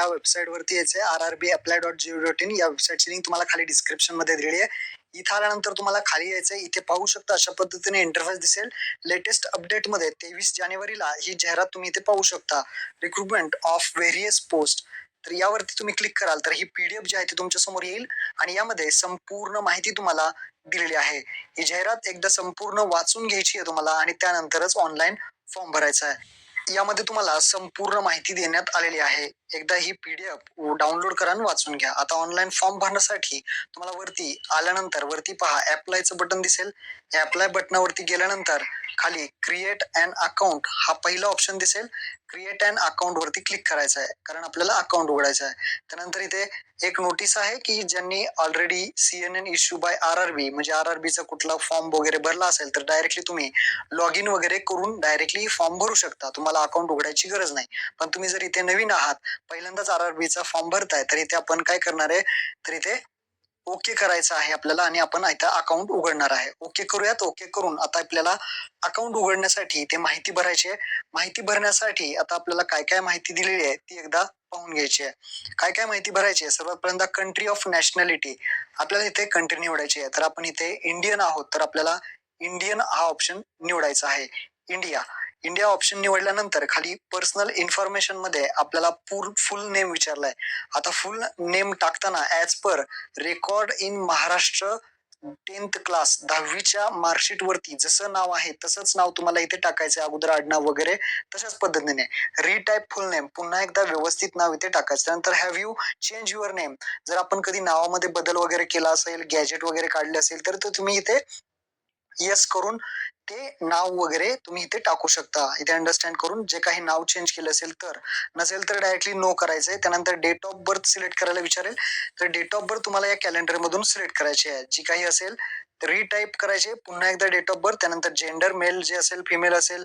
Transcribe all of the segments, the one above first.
या वेबसाईट वरती यायचे R R B apply dot G O dot in या वेबसाईटची लिंक तुम्हाला खाली डिस्क्रिप्शनमध्ये दिलेली आहे. इथं आल्यानंतर तुम्हाला खाली यायचं आहे इथे पाहू शकता अशा पद्धतीने इंटरफेस दिसेल. लेटेस्ट अपडेटमध्ये तेवीस जानेवारीला ही जाहिरात तुम्ही इथे पाहू शकता. रिक्रुटमेंट ऑफ व्हेरियस पोस्ट तर यावरती तुम्ही क्लिक कराल तर ही पीडीएफ जी आहे ती तुमच्यासमोर येईल. आणि यामध्ये संपूर्ण माहिती तुम्हाला दिलेली आहे. ही जाहिरात एकदा संपूर्ण वाचून घ्यायची आहे तुम्हाला आणि त्यानंतरच ऑनलाईन फॉर्म भरायचा आहे. यामध्ये तुम्हाला संपूर्ण माहिती देण्यात आलेली आहे. एकदा ही पीडीएफ डाउनलोड करा आणि वाचून घ्या. आता ऑनलाईन फॉर्म भरण्यासाठी तुम्हाला वरती आल्यानंतर वरती पहा अप्लायचं बटन दिसेल. या अप्लाय बटनावरती गेल्यानंतर खाली क्रिएट अँड अकाउंट हा पहिला ऑप्शन दिसेल. क्रिएट अँड अकाउंट वरती क्लिक करायचं आहे. कारण आपल्याला अकाउंट उघडायचं आहे. त्यानंतर इथे एक नोटीस आहे की ज्यांनी already C N N issue by R R B म्हणजे आर आर बीचा कुठला फॉर्म वगैरे भरला असेल तर डायरेक्टली तुम्ही लॉग इन वगैरे करून डायरेक्टली फॉर्म भरू शकता. तुम्हाला अकाउंट उघडायची गरज नाही. पण तुम्ही जर इथे नवीन आहात पहिल्यांदाच आर आर बीचा फॉर्म भरताय तर इथे आपण काय करणार आहे तर इथे ओके करायचं आहे आपल्याला आणि आपण इथं अकाउंट उघडणार आहे. ओके करूयात? ओके करून आता आपल्याला अकाउंट उघडण्यासाठी ते माहिती भरायची आहे. माहिती भरण्यासाठी आता आपल्याला काय काय माहिती दिलेली आहे ती एकदा पाहून घ्यायची आहे. काय काय माहिती भरायची आहे? सर्वात पहिल्यांदा कंट्री ऑफ नॅशनॅलिटी आपल्याला इथे कंट्री निवडायची आहे. तर आपण इथे इंडियन आहोत. तर आपल्याला इंडियन हा ऑप्शन निवडायचा आहे. इंडिया इंडिया ऑप्शन निवडल्यानंतर खाली पर्सनल इन्फॉर्मेशनमध्ये आपल्याला पूर फुल नेम विचारलाय. आता फुल नेम टाकताना as per record in Maharashtra tenth class दहावीच्या मार्कशीट वरती जसं नाव आहे तसंच नाव तुम्हाला इथे टाकायचं आहे अगोदर आडनाव वगैरे तशाच पद्धतीने. रिटाईप फुल नेम पुन्हा एकदा व्यवस्थित नाव इथे टाकायचं. त्यानंतर have you change your name जर आपण कधी नावामध्ये बदल वगैरे केला असेल गॅजेट वगैरे काढले असेल तर तुम्ही इथे येस करून ते नाव वगैरे तुम्ही इथे टाकू शकता. इथे अंडरस्टँड करून जे काही नाव चेंज केलं असेल तर. नसेल तर डायरेक्टली नो करायचंय. त्यानंतर डेट ऑफ बर्थ सिलेक्ट करायला विचारेल. तर डेट ऑफ बर्थ तुम्हाला या कॅलेंडर मधून सिलेक्ट करायची आहे. जी काही असेल रिटाईप करायचे. पुन्हा एकदा डेट ऑफ बर्थ त्यानंतर जेंडर मेल जे असेल फिमेल असेल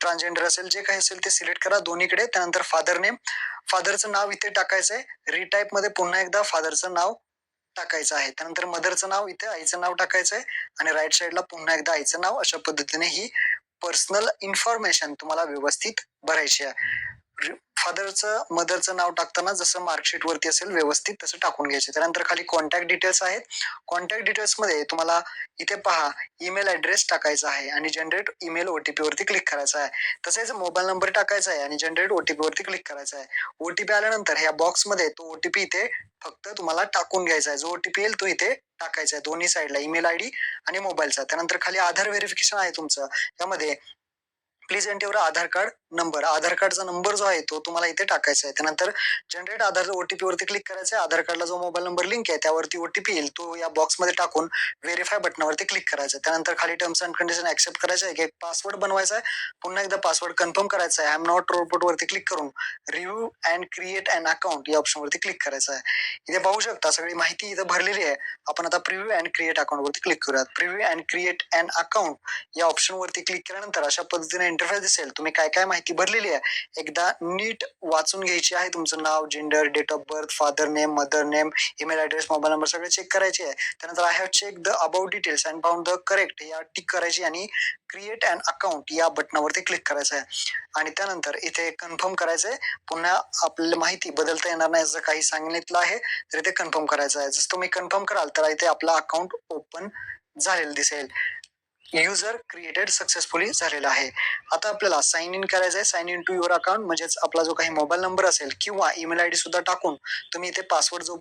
ट्रान्सजेंडर असेल जे काही असेल ते सिलेक्ट करा दोन्हीकडे. त्यानंतर फादर नेम फादरचं नाव इथे टाकायचंय. रिटाईपमध्ये पुन्हा एकदा फादरचं नाव टाकायचं आहे. त्यानंतर मदरचं नाव इथे आईचं नाव टाकायचं आहे आणि राईट साईडला पुन्हा एकदा आईचं नाव अशा पद्धतीने ही पर्सनल इन्फॉर्मेशन तुम्हाला व्यवस्थित भरायची आहे. फादरचं मदरचं नाव टाकताना जसं मार्कशीट वरती असेल व्यवस्थित तसं टाकून घ्यायचे. त्यानंतर खाली कॉन्टॅक्ट डिटेल्स आहेत. कॉन्टॅक्ट डिटेल्समध्ये तुम्हाला इथे पहा ईमेल ऍड्रेस टाकायचा आहे आणि जनरेट ईमेल ओटीपी वरती क्लिक करायचा आहे. तसेच मोबाईल नंबर टाकायचा आहे आणि जनरेट ओटीपी वरती क्लिक करायचा आहे. ओटीपी आल्यानंतर ह्या बॉक्समध्ये तो ओटीपी इथे फक्त तुम्हाला टाकून घ्यायचा आहे. जो ओटीपी येईल तो इथे टाकायचा आहे. दोन्ही साईडला ईमेल आयडी आणि मोबाईलचा त्यानंतर खाली आधार व्हेरिफिकेशन आहे तुमचं. त्यामध्ये please enter Aadhaar card number Aadhaar कार्डचा नंबर जो आहे तो तुम्हाला इथे टाकायचा आहे. त्यानंतर जनरेट आधार ओटीपी वरती क्लिक करायचं आहे. आधार कार्डला जो मोबाईल नंबर लिंक आहे त्यावरती ओटीपी येईल. तो या बॉक्समध्ये टाकून व्हेरीफाय बटनावरती क्लिक करायचा आहे. त्यानंतर खाली टर्म्स अँड कंडिशन ऍक्सेप्ट करायचं आहे. की पासवर्ड बनवायचा आहे. पुन्हा एकदा पासवर्ड कन्फर्म करायचा आहे. आय एम नॉट रोबोट वरती क्लिक करून review and create and account या ऑप्शन वरती क्लिक करायचं आहे. इथे पाहू शकता सगळी माहिती इथे भरलेली आहे. आपण आता प्रिव्ह्यू अँड क्रिएट अकाउंट वरती क्लिक करूयात. Preview and create and account या ऑप्शन वरती क्लिक केल्यानंतर अशा पद्धतीने इंटरफेस दिसेल. तुम्ही काय काय माहिती भरलेली आहे? एकदा नीट वाचून घ्यायची आहे. तुमचं नाव gender date of birth father name mother name email address mobile number सगळे चेक करायचे आहे. त्यानंतर I have check the about details and found the correct या टिक करायची आणि क्रिएट अँड अकाउंट या बटनावरती क्लिक करायचं आहे. आणि त्यानंतर इथे कन्फर्म करायचं आहे पुन्हा आपल्याला माहिती बदलता येणार नाही असं काही सांगितलं आहे. तर इथे कन्फर्म करायचं आहे. जसं तुम्ही कन्फर्म कराल तर इथे आपला अकाउंट ओपन झालेलं दिसेल. युजर क्रिएटेड सक्सेसफुली झालेला आहे. आता आपल्याला साइन इन करायचं आहे sign in to your account म्हणजेच आपला जो काही मोबाईल नंबर असेल किंवा ईमेल आय डी सुद्धा टाकून तुम्ही इथे पासवर्ड जो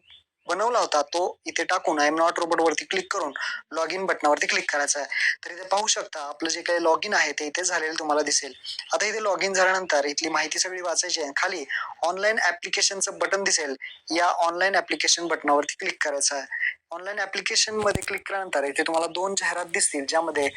बनवला होता तो इथे टाकून आय एम नॉट रोबोट वरती क्लिक करून लॉग इन बटनावरती क्लिक करायचं आहे. तर इथे पाहू शकता आपलं जे काही लॉग इन आहे ते इथे झालेलं तुम्हाला दिसेल. आता इथे लॉग इन झाल्यानंतर इथली माहिती सगळी वाचायची आहे. खाली ऑनलाईन ऍप्लिकेशनचं बटन दिसेल. या ऑनलाईन ऍप्लिकेशन बटनावरती क्लिक करायचं आहे. ऑनलाईन ऍप्लिकेशनमध्ये क्लिक केल्यानंतर इथे तुम्हाला दोन जाहिरात दिसतील ज्यामध्ये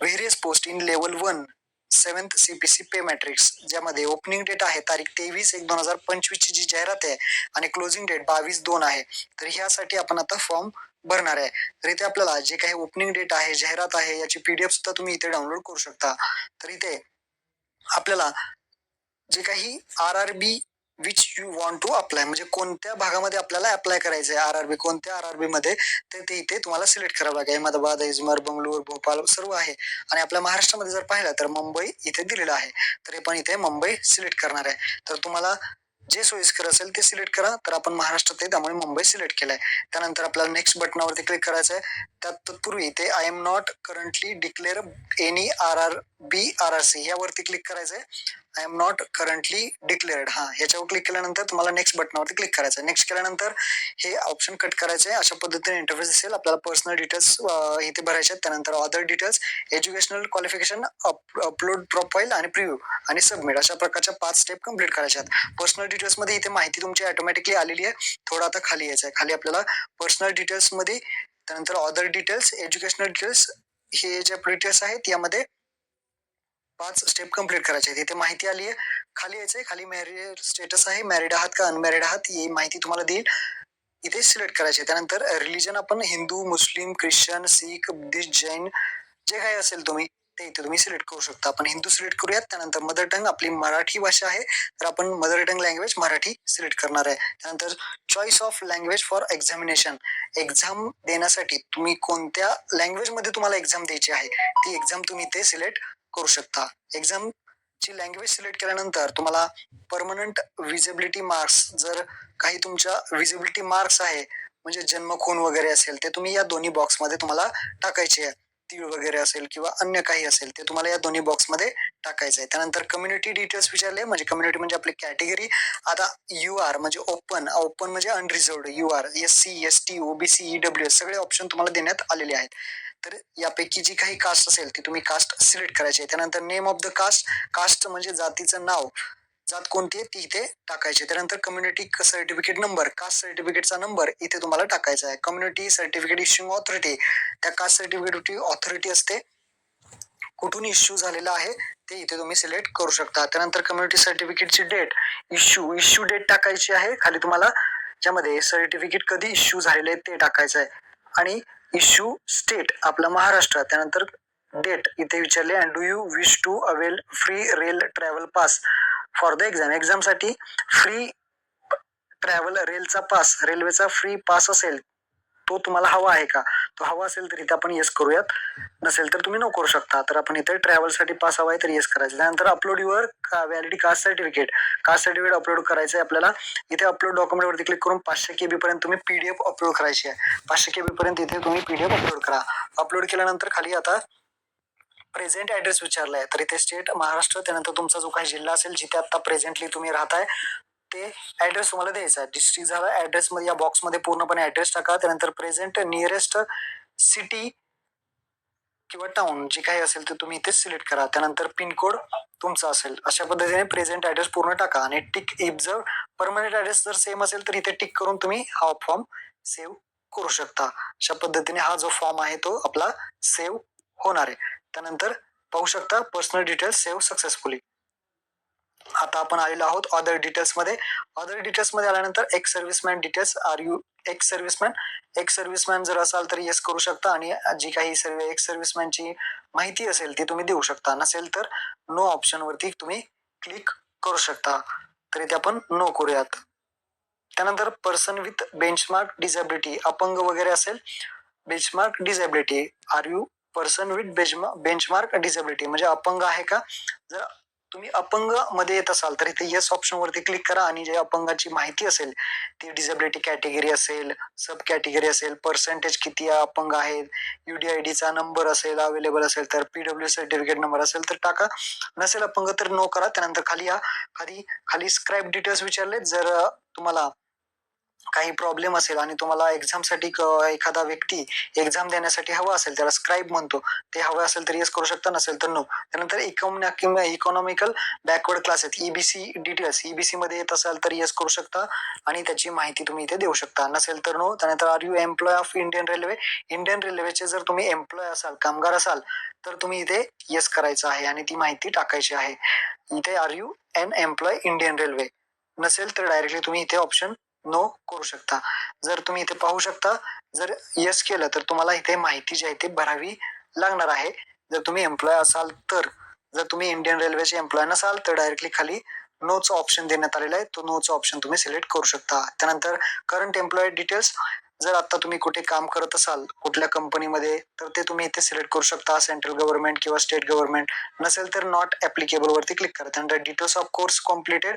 various post in level one seventh CPC pay matrix ज्यामध्ये ओपनिंग डेट आहे तारीख तेवीस एक दोन हजार पंचवीस ची जी जाहिरात आहे आणि क्लोजिंग डेट बावीस दोन आहे. तर ह्यासाठी आपण आता फॉर्म भरणार आहे. तर इथे आपल्याला जे काही ओपनिंग डेट आहे जाहिरात आहे याची पीडीएफ सुद्धा तुम्ही इथे डाउनलोड करू शकता. तर इथे आपल्याला जे काही R R B which you want to apply म्हणजे कोणत्या भागामध्ये आपल्याला अप्लाय करायचं आहे आर आर बी कोणत्या आर आर बी मध्ये? तर ते इथे तुम्हाला सिलेक्ट करावं लागेल. अहमदाबाद इजमर बंगळूर भोपाल सर्व आहे. आणि आपल्या महाराष्ट्रामध्ये जर पाहिलं तर मुंबई इथे दिलेलं आहे. तर हे पण इथे मुंबई सिलेक्ट करणार आहे. तर तुम्हाला जे सोयीस्कर असेल ते सिलेक्ट करा. तर आपण महाराष्ट्रात आहे त्यामुळे मुंबई सिलेक्ट केलंय. त्यानंतर आपल्याला नेक्स्ट बटनावरती क्लिक करायचं आहे. त्यात तत्पूर्वी ते I am not currently declare any R R B R R C यावरती क्लिक करायचं आहे I am not currently declared हा याच्यावर क्लिक केल्यानंतर तुम्हाला नेक्स्ट बटनावरती क्लिक करायचं आहे नेक्स्ट केल्यानंतर हे ऑप्शन कट करायचे आहे अशा पद्धतीने इंटरफेस असेल आपल्याला पर्सनल डिटेल्स इथे भरायचे आहेत. त्यानंतर other details educational qualification upload profile आणि प्रिव्ह्यू आणि सबमिट अशा प्रकारच्या पाच स्टेप कंप्लीट करायच्या आहेत. पर्सनल डिटेल्समध्ये इथे माहिती तुमची ऑटोमॅटिकली आलेली आहे. थोडं आता खाली यायचं आहे खाली आपल्याला पर्सनल डिटेल्समध्ये त्यानंतर अदर डिटेल्स एज्युकेशनल डिटेल्स हे जे डिटेल्स आहेत यामध्ये पाच स्टेप कंप्लीट करायचे आहेत. इथे माहिती आली आहे. खाली यायचंय. खाली मॅरिड स्टेटस आहे. मॅरिड आहात का अनमॅरिड आहात ही माहिती तुम्हाला देईल. इथे सिलेक्ट करायचे त्यानंतर रिलीजन आपण Hindu Muslim Christian Sikh Buddhist Jain जे काही असेल तुम्ही ते इथे तुम्ही सिलेक्ट करू शकता. आपण हिंदू सिलेक्ट करूयात त्यानंतर मदर टंग आपली मराठी भाषा आहे. तर आपण mother tongue language Marathi select करणार आहे. त्यानंतर choice of language for examination exam देण्यासाठी तुम्ही कोणत्या लँग्वेजमध्ये तुम्हाला एक्झाम द्यायची आहे ती एक्झाम तुम्ही ते सिलेक्ट करू शकता. एक्झाम ची लँग्वेज सिलेक्ट केल्यानंतर तुम्हाला परमनंट विजिबिलिटी मार्क्स जर काही तुमच्या विजिबिलिटी मार्क्स आहे म्हणजे जन्म खून वगैरे असेल ते तुम्ही या दोन्ही बॉक्समध्ये तुम्हाला टाकायचे आहे. तीळ वगैरे असेल किंवा अन्य काही असेल ते तुम्हाला या दोन्ही बॉक्समध्ये टाकायचं आहे. त्यानंतर कम्युनिटी डिटेल्स विचारले म्हणजे कम्युनिटी म्हणजे आपली कॅटेगरी आता यू आर म्हणजे ओपन ओपन म्हणजे unreserved U R S C S T OBC E W S सगळे ऑप्शन तुम्हाला देण्यात आलेले आहेत. तर यापैकी जी काही कास्ट असेल ती तुम्ही कास्ट सिलेक्ट करायची आहे. त्यानंतर name of the caste caste म्हणजे जातीचं नाव. जात कोणती? आहे ती इथे टाकायची. त्यानंतर कम्युनिटी सर्टिफिकेट नंबर कास्ट सर्टिफिकेटचा नंबर इथे तुम्हाला टाकायचा आहे. कम्युनिटी सर्टिफिकेट इश्यूइंग ऑथॉरिटी त्या कास्ट सर्टिफिकेट ऑथॉरिटी असते. कुठून इश्यू झालेला आहे ते इथे तुम्ही सिलेक्ट करू शकता. त्यानंतर कम्युनिटी सर्टिफिकेटची डेट इश्यू इश्यू डेट टाकायची आहे. खाली तुम्हाला ज्यामध्ये सर्टिफिकेट कधी इश्यू झालेले आहे ते टाकायचं आहे. आणि इश्यू स्टेट आपला महाराष्ट्र. त्यानंतर डेट इथे विचारले and do you wish to avail free rail travel pass for the exam एक्झामसाठी फ्री ट्रॅव्हल रेलचा पास रेल्वेचा फ्री पास असेल तो तुम्हाला हवा आहे का? तो हवा असेल तर इथे आपण येस करूयात. नसेल तर तुम्ही नो करू शकता. तर आपण इथे ट्रॅव्हलसाठी पास हवा आहे तर येस करायचं. त्यानंतर upload your validity caste certificate caste certificate upload करायचं आहे आपल्याला. इथे अपलोड डॉक्युमेंटवरती क्लिक करून पाचशे केबी पर्यंत तुम्ही पीडीएफ अपलोड करायची आहे. पाचशे केबी पर्यंत इथे तुम्ही पीडीएफ अपलोड करा. अपलोड केल्यानंतर खाली आता प्रेझेंट ऍड्रेस विचारलाय. तर इथे स्टेट महाराष्ट्र त्यानंतर तुमचा जो काही जिल्हा असेल जिथे आता प्रेझेंटली तुम्ही राहताय ते ऍड्रेस तुम्हाला द्यायचा आहे. डिस्ट्रिक्ट झाला ऍड्रेस मध्ये या बॉक्समध्ये पूर्णपणे ऍड्रेस टाका. त्यानंतर प्रेझेंट नियरेस्ट सिटी किंवा टाउन जे काही असेल ते तुम्ही इथे सिलेक्ट करा. त्यानंतर पिनकोड तुमचा असेल. अशा पद्धतीने प्रेझेंट ऍड्रेस पूर्ण टाका. आणि टिक इफ जर परमनंट ऍड्रेस जर सेम असेल तर इथे टिक करून तुम्ही हा फॉर्म सेव्ह करू शकता. अशा पद्धतीने हा जो फॉर्म आहे तो आपला सेव्ह होणार आहे. त्यानंतर पाहू शकता पर्सनल डिटेल्स सेव्ह सक्सेसफुली आता आपण आलेलो आहोत अदर डिटेल्समध्ये ऑदर अदर डिटेल्स आल्यानंतर ex serviceman details are you ex serviceman ex serviceman जर असाल तर येस करू शकता आणि जी काही सर्व एक सर्व्हिसमॅनची माहिती असेल ती तुम्ही देऊ शकता. नसेल तर नो ऑप्शनवरती तुम्ही क्लिक करू शकता. तर इथे आपण नो करूयात. त्यानंतर पर्सन विथ बेंचमार्क डिझॅबिलिटी अपंग वगैरे असेल benchmark disability are you person with benchmark disability म्हणजे अपंग आहे का? जर तुम्ही अपंगमध्ये येत असाल तर इथे येस ऑप्शन वरती क्लिक करा आणि जे अपंगाची माहिती असेल ती डिझेबिलिटी कॅटेगरी असेल सब कॅटेगरी असेल पर्सेंटेज किती अपंग आहेत UDID चा नंबर असेल अवेलेबल असेल तर पीडब्ल्यू सर्टिफिकेट नंबर असेल तर टाका. नसेल अपंग तर नो करा. त्यानंतर खाली या खाली खाली स्क्राईब डिटेल्स विचारले जर तुम्हाला काही प्रॉब्लेम असेल आणि तुम्हाला एक्झामसाठी क- एखादा व्यक्ती एक्झाम देण्यासाठी हवा असेल त्याला स्क्राईब म्हणतो ते हवं असेल तर येस करू शकता नसेल तर नो त्यानंतर इकॉनॉमिकल बॅकवर्ड क्लास आहेत ईबीसी डिटेल्स ईबीसी मध्ये येत असाल तर येस करू शकता आणि त्याची माहिती तुम्ही इथे देऊ शकता. नसेल तर नो त्यानंतर are you employ of Indian railway Indian रेल्वेचे जर तुम्ही एम्प्लॉय असाल कामगार असाल तर तुम्ही इथे येस करायचं आहे आणि ती माहिती टाकायची आहे. इथे are you an employ Indian railway नसेल तर डायरेक्टली तुम्ही इथे ऑप्शन नो करू शकता. जर तुम्ही इथे पाहू शकता जर येस केलं तर तुम्हाला इथे माहिती जी आहे ती भरावी लागणार आहे. जर तुम्ही एम्प्लॉय असाल तर जर तुम्ही इंडियन रेल्वेचे एम्प्लॉय नसाल तर डायरेक्टली खाली नोचा ऑप्शन देण्यात आलेला आहे. तो नोचा ऑप्शन तुम्ही सिलेक्ट करू शकता. त्यानंतर करंट एम्प्लॉय डिटेल्स जर आता तुम्ही कुठे काम करत असाल कुठल्या कंपनीमध्ये तर ते तुम्ही इथे सिलेक्ट करू शकता. सेंट्रल गव्हर्नमेंट किंवा स्टेट गव्हर्नमेंट नसेल तर नॉट ऍप्लिकेबल वरती क्लिक करा. त्यानंतर details of course completed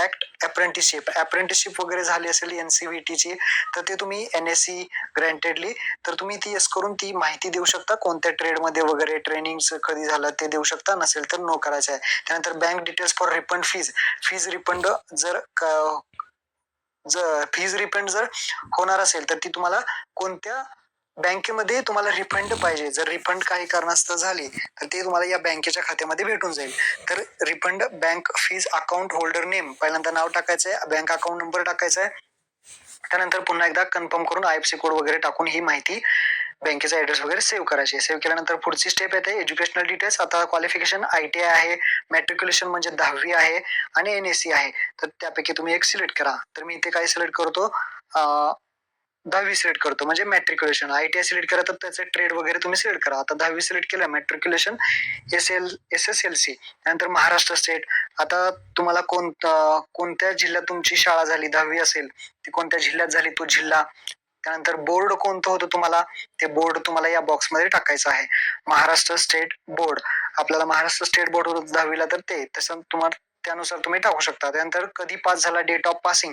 act apprenticeship apprenticeship वगैरे झाली असेल एनसीव्हीटी ची तर ते तुम्ही एन एस सी ग्रँटेडली तर तुम्ही ती एस करून ती माहिती देऊ शकता. कोणत्या ट्रेडमध्ये वगैरे ट्रेनिंग कधी झालं ते देऊ शकता. नसेल तर नो करायचं आहे. त्यानंतर bank details for refund fees fees refund जर जर फीज रिफंड जर होणार असेल तर ती तुम्हाला कोणत्या बँकेमध्ये तुम्हाला रिफंड पाहिजे? जर रिफंड काही कारणास्तव झाली तर ते तुम्हाला या बँकेच्या खात्यामध्ये भेटून जाईल. तर refund bank fees account holder name पहिल्यांदा नाव टाकायचं आहे बँक अकाउंट नंबर टाकायचा आहे. त्यानंतर पुन्हा एकदा कन्फर्म करून आय एफ सी कोड वगैरे टाकून ही माहिती बँकेचा ऍड्रेस वगैरे सेव्ह करायची सेव्ह केल्यानंतर पुढची स्टेप येते एज्युकेशनल डिटेल्स आता क्वालिफिकेशन आय टी आय आहे मॅट्रिक्युलेशन म्हणजे दहावी आहे आणि एन एस सी आहे. तर त्यापैकी तुम्ही एक सिलेक्ट करा. तर मी इथे काय सिलेक्ट करतो? दहावी सिलेक्ट करतो. म्हणजे matriculation I T I select करा तर त्याचे ट्रेड वगैरे तुम्ही सिलेक्ट करा. आता दहावी सिलेक्ट केलं matriculation S L S S L C त्यानंतर महाराष्ट्र स्टेट आता तुम्हाला कोणता कोणत्या जिल्ह्यात तुमची शाळा झाली दहावी असेल ती कोणत्या जिल्ह्यात झाली तो जिल्हा? त्यानंतर बोर्ड कोणतं होतं तुम्हाला? ते बोर्ड तुम्हाला या बॉक्समध्ये टाकायचं आहे. महाराष्ट्र स्टेट बोर्ड आपल्याला महाराष्ट्र स्टेट बोर्ड होतं दहावीला तर ते तसं तुम्हाला त्यानुसार तुम्ही टाकू शकता. त्यानंतर कधी पास झाला डेट ऑफ पासिंग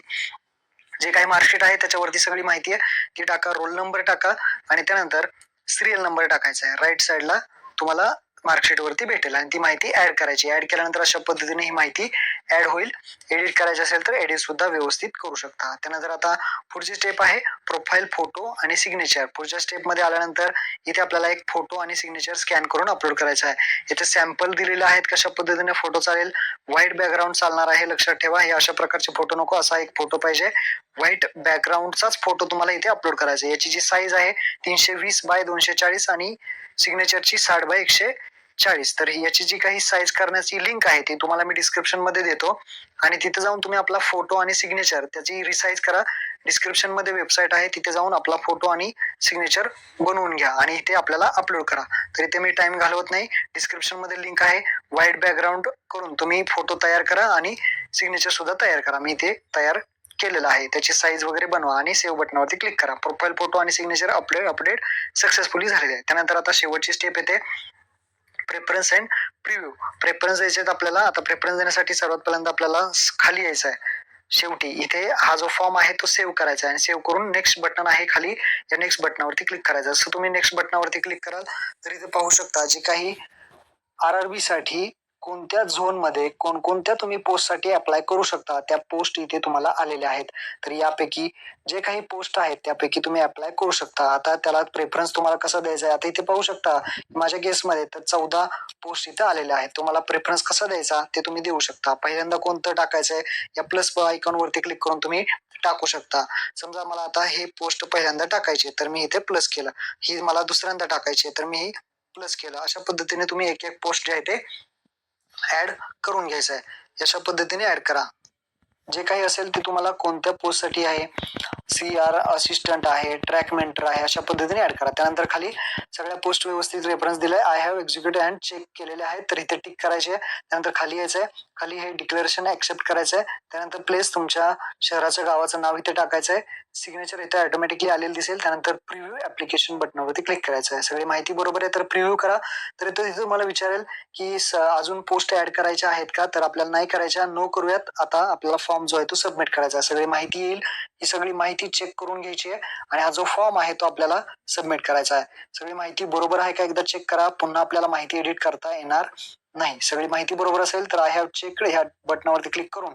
जे काही मार्कशीट आहे त्याच्यावरती सगळी माहिती आहे. ती टाका रोल नंबर टाका आणि त्यानंतर सिरियल नंबर टाकायचा आहे. राईट साईडला तुम्हाला मार्कशीट वरती भेटेल आणि ती माहिती ऍड करायची. ऍड केल्यानंतर अशा पद्धतीने ही माहिती ऍड होईल. एडिट करायची असेल तर एडिट सुद्धा व्यवस्थित करू शकता. त्यानंतर आता पुढची स्टेप आहे प्रोफाईल फोटो आणि सिग्नेचर पुढच्या स्टेपमध्ये आल्यानंतर इथे आपल्याला एक फोटो आणि सिग्नेचर स्कॅन करून अपलोड करायचा आहे. इथे सॅम्पल दिलेले आहेत कशा पद्धतीने फोटो चालेल. व्हाईट बॅकग्राऊंड चालणार आहे लक्षात ठेवा. हे अशा प्रकारचे फोटो नको असा एक फोटो पाहिजे. व्हाईट बॅकग्राऊंडचाच फोटो तुम्हाला इथे अपलोड करायचा आहे. याची जी साईज आहे तीनशे वीस बाय दोनशे चाळीस आणि सिग्नेचरची साठ बाय एकशे चाळीस. तर ही याची जी काही साईज करण्याची लिंक आहे ती तुम्हाला मी डिस्क्रिप्शनमध्ये देतो. आणि तिथे जाऊन तुम्ही आपला फोटो आणि सिग्नेचर त्याची रिसाईज करा. डिस्क्रिप्शनमध्ये वेबसाईट आहे तिथे जाऊन आपला फोटो आणि सिग्नेचर बनवून घ्या. आणि इथे आपल्याला अपलोड करा. तर इथे मी टाइम घालवत नाही. डिस्क्रिप्शनमध्ये लिंक आहे. व्हाईट बॅकग्राऊंड करून तुम्ही फोटो तयार करा आणि सिग्नेचर सुद्धा तयार करा. मी इथे तयार केलेलं आहे. त्याची साईज वगैरे बनवा आणि सेव्ह बटनावरती क्लिक करा. प्रोफाईल फोटो आणि सिग्नेचर अपडेट अपडेट सक्सेसफुली झालेले आहे. त्यानंतर आता शेवटची स्टेप येते. प्रेफरन्स अँड प्रिव्ह्यू प्रेफरन्स द्यायचे आहेत आपल्याला आता प्रेफरन्स देण्यासाठी सर्वात पहिल्यांदा आपल्याला खाली यायचं आहे. शेवटी इथे हा जो फॉर्म आहे तो सेव्ह करायचा आहे. आणि सेव्ह करून नेक्स्ट बटन आहे खाली या नेक्स्ट बटनावरती क्लिक करायचं असं तुम्ही नेक्स्ट बटनावरती क्लिक कराल तर इथे पाहू शकता जे काही आर आर बी साठी कोणत्या झोनमध्ये कोणकोणत्या तुम्ही पोस्टसाठी अप्लाय करू शकता त्या पोस्ट इथे तुम्हाला आलेल्या आहेत. तर यापैकी जे काही पोस्ट आहेत त्यापैकी तुम्ही अप्लाय करू शकता. आता त्याला प्रेफरन्स तुम्हाला कसा द्यायचा आहे आता इथे पाहू शकता माझ्या केसमध्ये तर चौदा पोस्ट इथे आलेल्या आहेत. तुम्हाला प्रेफरन्स कसा द्यायचा ते तुम्ही देऊ शकता. पहिल्यांदा कोणतं टाकायचं आहे या प्लस आयकॉन वरती क्लिक करून तुम्ही टाकू शकता. समजा मला आता हे पोस्ट पहिल्यांदा टाकायचे तर मी इथे प्लस केलं. ही मला दुसऱ्यांदा टाकायची आहे, तर मी ही प्लस केलं. अशा पद्धतीने तुम्ही एक एक पोस्ट जे आहे ते ऍड करून घ्यायचं आहे अशा पद्धतीने ऍड करा. जे काही असेल ते तुम्हाला कोणत्या पोस्टसाठी आहे सी आर असिस्टंट आहे ट्रॅक मेंटर आहे अशा पद्धतीने ऍड करा. त्यानंतर खाली सगळ्या पोस्ट व्यवस्थित रेफरन्स दिलाय. I have executive and check केलेले आहेत. तर इथे टिक करायचे. आहे त्यानंतर खाली यायचं आहे खाली हे डिक्लेरेशन ऍक्सेप्ट करायचं आहे त्यानंतर प्लेस तुमच्या शहराचं गावाचं नाव इथे टाकायचं आहे सिग्नेचर इथे ऑटोमॅटिकली आलेलं दिसेल. त्यानंतर प्रिव्ह्यू ऍप्लिकेशन बटनावरती क्लिक करायचं आहे सगळी माहिती बरोबर आहे तर प्रिव्ह्यू करा. तर इथं तिथं तुम्हाला विचारेल की स- अजून पोस्ट ऍड करायच्या आहेत का? तर आपल्याला नाही करायच्या. नो करूयात. आता आपल्याला फॉर्म जो आहे तो सबमिट करायचा आहे. सगळी माहिती येईल. ही सगळी माहिती चेक करून घ्यायची आहे. आणि हा जो फॉर्म आहे तो आपल्याला सबमिट करायचा आहे. सगळी माहिती बरोबर आहे का? एकदा चेक करा. पुन्हा आपल्याला माहिती एडिट करता येणार नाही. सगळी माहिती बरोबर असेल तर आय हॅव चेक ह्या बटनावरती क्लिक करून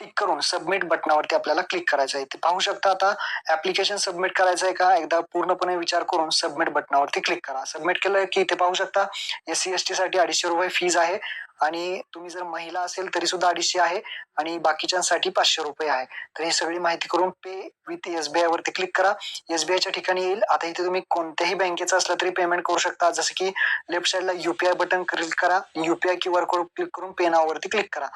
टिक करून सबमिट बटनावरती आपल्याला क्लिक करायचं आहे. ते पाहू शकता आता ऍप्लिकेशन सबमिट करायचं आहे का? एकदा पूर्णपणे विचार करून सबमिट बटनावरती क्लिक करा. सबमिट केलं की इथे पाहू शकता एस सी एस टी साठी अडीचशे रुपये फीज आहे. आणि तुम्ही जर महिला असेल तरी सुद्धा अडीचशे आहे आणि बाकीच्यांसाठी पाचशे रुपये आहे. तर ही सगळी माहिती करून पे विथ एसबीआय वरती क्लिक करा. एसबीआयच्या ठिकाणी येईल. आता इथे तुम्ही कोणत्याही बँकेचं असलं तरी पेमेंट करू शकता. जसं की लेफ्ट साईडला युपीआय बटन क्लिक करा. UPI Q R code click करून पे नावावरती क्लिक करा.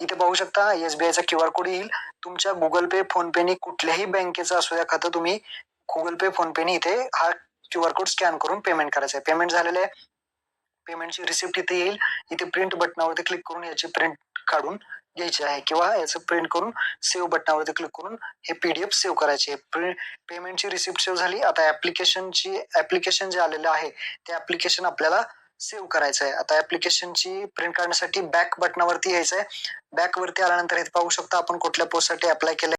इथे पाहू शकता एसबीआयचा क्यू आर कोड येईल. तुमच्या गुगल पे फोन पेने कुठल्याही बँकेचं असू द्या खातं तुम्ही गुगल पे फोन पेने इथे हा क्यू आर कोड स्कॅन करून पेमेंट करायचं आहे. पेमेंट झालेलं आहे. पेमेंटची रिसिप्ट इथे येईल. इथे प्रिंट बटनावरती क्लिक करून याची प्रिंट काढून घ्यायची आहे. किंवा याचं प्रिंट करून सेव्ह बटनावरती क्लिक करून हे पीडीएफ सेव्ह करायचे. आहे प्रिंट पेमेंटची रिसिप्ट सेव्ह झाली. आता ऍप्लिकेशनची ऍप्लिकेशन जे आलेलं आहे ते ऍप्लिकेशन आपल्याला सेव्ह करायचं आहे आता ऍप्लिकेशनची प्रिंट काढण्यासाठी बॅक बटनावरती यायचं आहे बॅक वरती आल्यानंतर हे पाहू शकता आपण कुठल्या पोस्टसाठी अप्लाय केलं